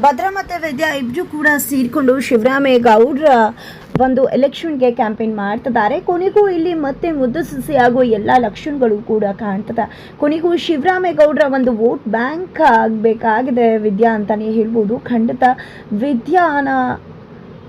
ಭದ್ರಾ ಮತ್ತು ವಿದ್ಯಾ ಇಬ್ಬರು ಕೂಡ ಸೇರಿಕೊಂಡು ಶಿವರಾಮೇಗೌಡರ ಒಂದು ಎಲೆಕ್ಷನ್ಗೆ ಕ್ಯಾಂಪೇನ್ ಮಾಡ್ತಿದ್ದಾರೆ. ಕೊನೆಗೂ ಇಲ್ಲಿ ಮತ್ತೆ ಮುದ್ದು ಸಸಿಯಾಗುವ ಎಲ್ಲ ಲಕ್ಷಣಗಳು ಕೂಡ ಕಾಣ್ತದೆ. ಕೊನೆಗೂ ಶಿವರಾಮೇಗೌಡರ ಒಂದು ವೋಟ್ ಬ್ಯಾಂಕ್ ಆಗಬೇಕಾಗಿದೆ ವಿದ್ಯಾ ಅಂತಲೇ ಹೇಳ್ಬೋದು. ಖಂಡಿತ ವಿದ್ಯಾನ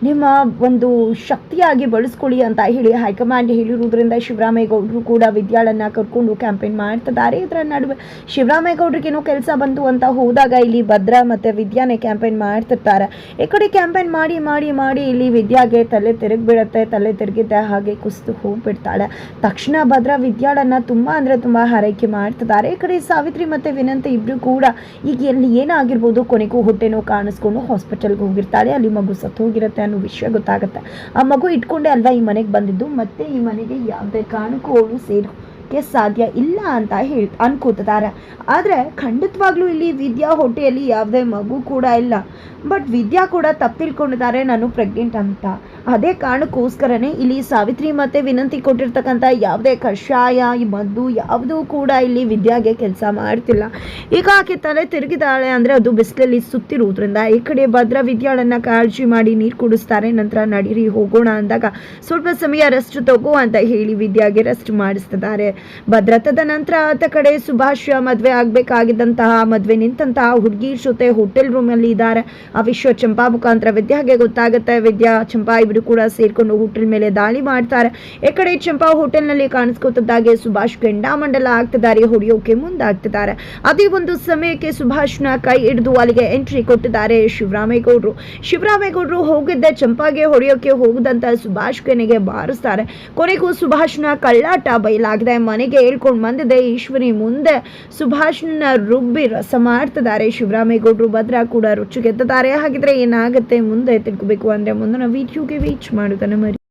ನಿಮ್ಮ ಒಂದು ಶಕ್ತಿಯಾಗಿ ಬಳಸ್ಕೊಳ್ಳಿ ಅಂತ ಹೇಳಿ ಹೈಕಮಾಂಡ್ ಹೇಳಿರುವುದರಿಂದ ಶಿವರಾಮೇಗೌಡರು ಕೂಡ ವಿದ್ಯಾಳನ್ನ ಕರ್ಕೊಂಡು ಕ್ಯಾಂಪೇನ್ ಮಾಡ್ತಿದ್ದಾರೆ. ಇದರ ನಡುವೆ ಶಿವರಾಮೇಗೌಡರಿಗೇನೋ ಕೆಲಸ ಬಂತು ಅಂತ ಹೋದಾಗ ಇಲ್ಲಿ ಭದ್ರಾ ಮತ್ತು ವಿದ್ಯಾನೇ ಕ್ಯಾಂಪೇನ್ ಮಾಡ್ತಿರ್ತಾರೆ. ಈ ಕಡೆ ಕ್ಯಾಂಪೇನ್ ಮಾಡಿ ಮಾಡಿ ಮಾಡಿ ಇಲ್ಲಿ ವಿದ್ಯಾಗೆ ತಲೆ ತಿರುಗಿಬಿಡತ್ತೆ, ತಲೆ ತಿರುಗಿದ್ದೆ ಹಾಗೆ ಕುಸಿದು ಹೋಗ್ಬಿಡ್ತಾಳೆ. ತಕ್ಷಣ ಭದ್ರಾ ವಿದ್ಯಾಳನ್ನ ತುಂಬ ಅಂದರೆ ತುಂಬ ಹಾರೈಕೆ ಮಾಡ್ತಿದ್ದಾರೆ. ಈ ಕಡೆ ಸಾವಿತ್ರಿ ಮತ್ತೆ ವಿನಂತಿ ಇಬ್ಬರು ಕೂಡ ಈಗ ಎಲ್ಲಿ ಏನಾಗಿರ್ಬೋದು ಕೊನೆಗೂ ಹೊಟ್ಟೆನೋ ಕಾಣಿಸ್ಕೊಂಡು ಹಾಸ್ಪಿಟಲ್ಗೆ ಹೋಗಿರ್ತಾಳೆ ಅಲ್ಲಿ ಮಗು ಸತ್ತು ಹೋಗಿರುತ್ತೆ ಅನ್ನೋ ವಿಷಯ ಗೊತ್ತಾಗುತ್ತೆ. ಆ ಮಗು ಇಟ್ಕೊಂಡೆ ಅಲ್ವಾ ಈ ಮನೆಗೆ ಬಂದಿದ್ದು? ಮತ್ತೆ ಈ ಮನೆಗೆ ಯಾವುದೇ ಕಾರಣಕ್ಕೂ ಅವಳು ಸೇರೋಕ್ಕೆ ಸಾಧ್ಯ ಇಲ್ಲ ಅಂತ ಹೇಳಿ ಅನ್ಕೋತಾರೆ ಆದರೆ ಖಂಡಿತವಾಗ್ಲೂ ಇಲ್ಲಿ ವಿದ್ಯಾ ಹೊಟ್ಟೆಯಲ್ಲಿ ಯಾವುದೇ ಮಗು ಕೂಡ ಇಲ್ಲ. ಬಟ್ ವಿದ್ಯಾ ಕೂಡ ತಪ್ಪಿಲ್ಕೊಂಡಿದ್ದಾರೆ ನಾನು ಪ್ರೆಗ್ನೆಂಟ್ ಅಂತ. ಅದೇ ಕಾರಣಕ್ಕೋಸ್ಕರನೇ ಇಲ್ಲಿ ಸಾವಿತ್ರಿ ಮತ್ತೆ ವಿನಂತಿ ಕೊಟ್ಟಿರ್ತಕ್ಕಂಥ ಯಾವುದೇ ಕಷಾಯ, ಈ ಮದ್ದು ಯಾವುದೂ ಕೂಡ ಇಲ್ಲಿ ವಿದ್ಯಾಗೆ ಕೆಲಸ ಮಾಡ್ತಿಲ್ಲ. ಈಗ ಆಕೆ ತಲೆ ತಿರುಗಿದಾಳೆ ಅಂದರೆ ಅದು ಬಿಸಿಲಲ್ಲಿ ಸುತ್ತಿರುವುದರಿಂದ ಈ ಕಡೆ ಭದ್ರ ವಿದ್ಯಾಳನ್ನ ಕಾಳಜಿ ಮಾಡಿ ನೀರು ಕುಡಿಸ್ತಾರೆ, ನಂತರ ನಡೀರಿ ಹೋಗೋಣ ಅಂದಾಗ ಸ್ವಲ್ಪ ಸಮಯ ರೆಸ್ಟ್ ತಗೋ ಅಂತ ಹೇಳಿ ವಿದ್ಯಾಗೆ ರೆಸ್ಟ್ ಮಾಡಿಸ್ತಿದ್ದಾರೆ. ಭದ್ರತದ ನಂತರ ಆತ ಕಡೆ ಸುಭಾಷ ಮದುವೆ ಆಗಬೇಕಾಗಿದ್ದಂತಹ, ಮದುವೆ ನಿಂತಹ ಹುಡುಗಿ ಜೊತೆ ಹೋಟೆಲ್ ರೂಮಲ್ಲಿ ಇದ್ದಾರೆ. ಆ ವಿಶ್ವ ಚಂಪಾ ಮುಖಾಂತರ ವಿದ್ಯಾಗೆ ಗೊತ್ತಾಗುತ್ತೆ. ವಿದ್ಯಾ ಚಂಪಾ ಕೂಡ ಸೇರ್ಕೊಂಡು ಹೋಟೆಲ್ ಮೇಲೆ ದಾಳಿ ಮಾಡ್ತಾರೆ. ಈ ಕಡೆ ಚಂಪಾ ಹೋಟೆಲ್ನಲ್ಲಿ ಕಾಣಿಸ್ಕೊತಿದ್ದಾಗೆ ಸುಭಾಷ್ ಕೆಂಡಾಮಂಡಲ ಆಗ್ತಿದ್ದಾರೆ, ಹೊಡೆಯೋಕೆ ಮುಂದಾಗ್ತಿದ್ದಾರೆ. ಅದೇ ಒಂದು ಸಮಯಕ್ಕೆ ಸುಭಾಷ್ನ ಕೈ ಹಿಡಿದು ಅಲ್ಲಿಗೆ ಎಂಟ್ರಿ ಕೊಟ್ಟಿದ್ದಾರೆ ಶಿವರಾಮೇಗೌಡರು. ಶಿವರಾಮೇಗೌಡರು ಹೋಗಿದ್ದ ಚಂಪಾಗೆ ಹೊಡೆಯೋಕೆ ಹೋಗದಂತ ಸುಭಾಷ್ ಕೆನೆಗೆ ಬಾರಿಸ್ತಾರೆ. ಕೊನೆಗೂ ಸುಭಾಷ್ನ ಕಳ್ಳಾಟ ಬಯಲಾಗಿದೆ. ಮನೆಗೆ ಹೇಳ್ಕೊಂಡು ಬಂದಿದೆ. ಈಶ್ವರಿ ಮುಂದೆ ಸುಭಾಷ್ನ ರುಬ್ಬಿ ರಸ ಮಾಡ್ತಿದ್ದಾರೆ. ಶಿವರಾಮೇಗೌಡರು ಭದ್ರಾ ಕೂಡ ರುಚಿಗೆದ್ದಿದ್ದಾರೆ ಹಾಗಿದ್ರೆ ಏನಾಗುತ್ತೆ? ಮುಂದೆ ತಿಳ್ಕೊಬೇಕು. ಅಂದ್ರೆ ಮುಂದಿನ ವಿಡಿಯೋಗೆ ವೀಚ್ ಮಾಡೋದನ್ನು ಮರಿ